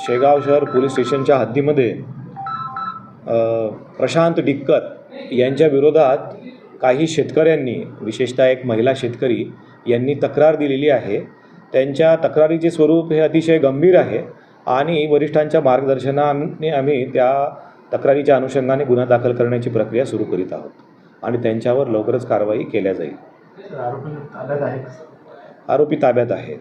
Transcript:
शेगाव शहर पोलीस स्टेशनच्या हद्दीमध्ये प्रशांत डिक्कर यांच्या विरोधात काही शेतकऱ्यांनी विशेषतः एक महिला शेतकरी यांनी तक्रार दिलेली आहे. त्यांच्या तक्रारीचे स्वरूप हे अतिशय गंभीर आहे आणि वरिष्ठांच्या मार्गदर्शनाने आम्ही त्या तक्रारीच्या अनुषंगाने गुन्हा दाखल करण्याची प्रक्रिया सुरू करीत आहोत आणि त्यांच्यावर लवकरच कारवाई केल्या जाईल. आरोपी ताब्यात आहेत.